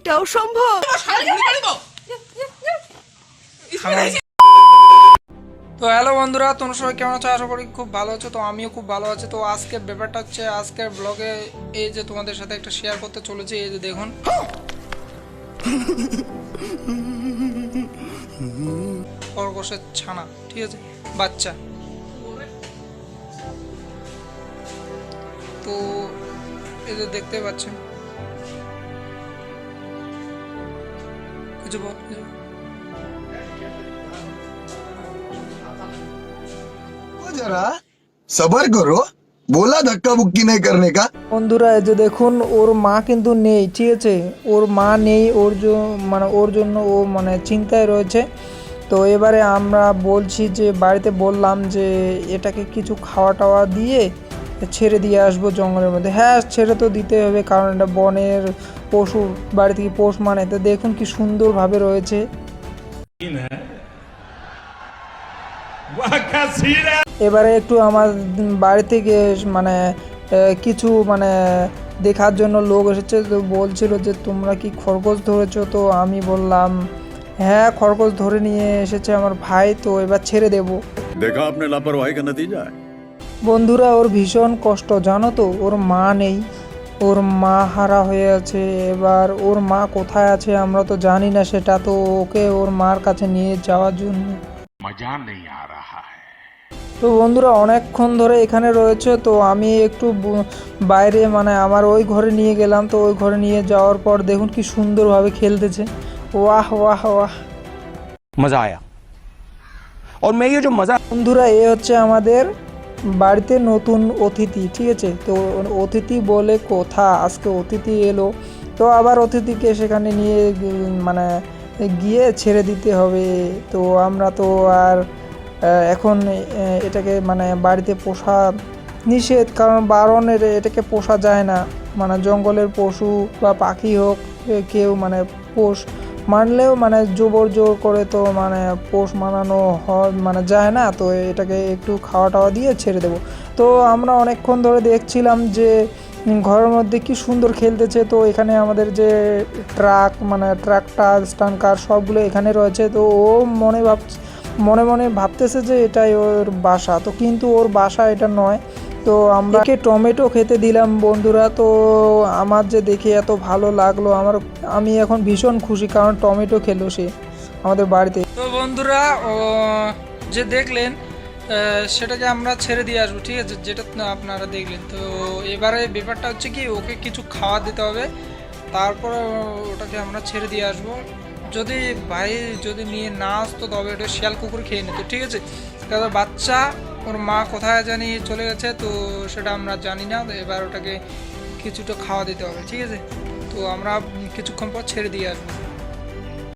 এটাও সম্ভব? তো হ্যালো বন্ধুরা, তোমরা সবাই কেমন আছো? আশা করি খুব ভালো আছো। তো আমিও খুব ভালো আছি। তো আজকের ব্যাপারটা হচ্ছে, আজকের ব্লগে এই যে তোমাদের সাথে একটা শেয়ার করতে চলেছি, এই যে দেখুন। খরগোশের ছানা, ঠিক আছে? বাচ্চা। তো এই যে দেখতে পাচ্ছেন কিছু বল সবার করো। বলা ধাক্কা বুক্কি নেই করনে কা। বন্ধুরা যে দেখুন ওর মা কিন্তু নেই ঠিক আছে? ওর মা নেই ওর মানে ওর জন্য ও মানে চিন্তায় রয়েছে। তো এবারে আমরা বলছি যে বাড়িতে বললাম যে এটাকে কিছু খাওয়া টাওয়া দিয়ে ছেড়ে দিয়ে আসব জঙ্গলের মধ্যে। হ্যাঁ ছেড়ে তো দিতে হবে, কারণ এটা বনের পশু, বাড়ি থেকে পোষ মানে। তো দেখুন কি সুন্দরভাবে রয়েছে। এবারে একটু আমার বাড়ি থেকে মানে কিছু মানে দেখার জন্য লোক এসেছে। তো বলছিল যে, তোমরা কি খরগোশ ধরেছো? তো আমি বললাম হ্যাঁ খরগোশ ধরে নিয়ে এসেছে আমার ভাই, তো এবার ছেড়ে দেবো। দেখা আপনি লাপার ভাই কেন দিয়ে যায়? বন্ধুরা ওর ভীষণ কষ্ট। জানো তো ওর মা নেই। ওর মা হারা হয়ে আছে। এবার ওর মা কোথায় আছে আমরা তো জানি না সেটা তো ওকে ওর মার কাছে নিয়ে যাওয়ার জন্য। তো বন্ধুরা অনেকক্ষণ ধরে এখানে রয়েছে তো আমি একটু বাইরে মানে আমার ওই ঘরে নিয়ে গেলাম তো ওই ঘরে নিয়ে যাওয়ার পর দেখুন কি সুন্দরভাবে খেলতেছে। ওয়াহ ওয়াহ ওয়াহ। মজা আয়া। ওর মেয়ে যে মজা বন্ধুরা এ হচ্ছে আমাদের বাড়িতে নতুন অতিথি, ঠিক আছে? তো অতিথি বলে কথা, আজকে অতিথি এলো। তো আবার অতিথিকে সেখানে নিয়ে মানে গিয়ে ছেড়ে দিতে হবে। তো আমরা তো আর এখন এটাকে মানে বাড়িতে পোষা নিষেধ, কারণ বারণের এটাকে পোষা যায় না। মানে জঙ্গলের পশু বা পাখি হোক, কেউ মানে পোষ মানলেও মানে জোবর জোর করে তো মানে পোষ মানানো হয় মানে যায় না, তো এটাকে একটু খাওয়া টাওয়া দিয়ে ছেড়ে দেবো। তো আমরা অনেকক্ষণ ধরে দেখছিলাম যে ঘরের মধ্যে কি সুন্দর খেলতেছে, তো এখানে আমাদের যে ট্রাক মানে ট্রাক্টার স্টানকার সবগুলো এখানে রয়েছে, তো ও মনে ভাব মনে মনে ভাবতেছে যে এটাই ওর বাসা, তো কিন্তু ওর বাসা এটা নয়। তো আমরা টমেটো খেতে দিলাম বন্ধুরা তো আমার যে দেখে এত ভালো লাগল আমার আমি এখন ভীষণ খুশি কারণ টমেটো খেলো সে আমাদের বাড়িতে। তো বন্ধুরা যে দেখলেন সেটাকে আমরা ছেড়ে দিয়ে আসব ঠিক আছে? যেটা আপনারা দেখলেন। তো এবারে ব্যাপারটা হচ্ছে কি ওকে কিছু খাওয়া দিতে হবে তারপর ওটাকে আমরা ছেড়ে দিয়ে আসব। যদি ভাই যদি নিয়ে না আসতো তবে ওটা শিয়াল কুকুর খেয়ে নিত ঠিক আছে? কারণ বাচ্চা ওর মা কোথায় জানি চলে গেছে, তো সেটা আমরা জানি না এবার ওটাকে কিছুটা খাওয়া দিতে হবে, ঠিক আছে? তো আমরা কিছুক্ষণ পর ছেড়ে দিয়ে আসব।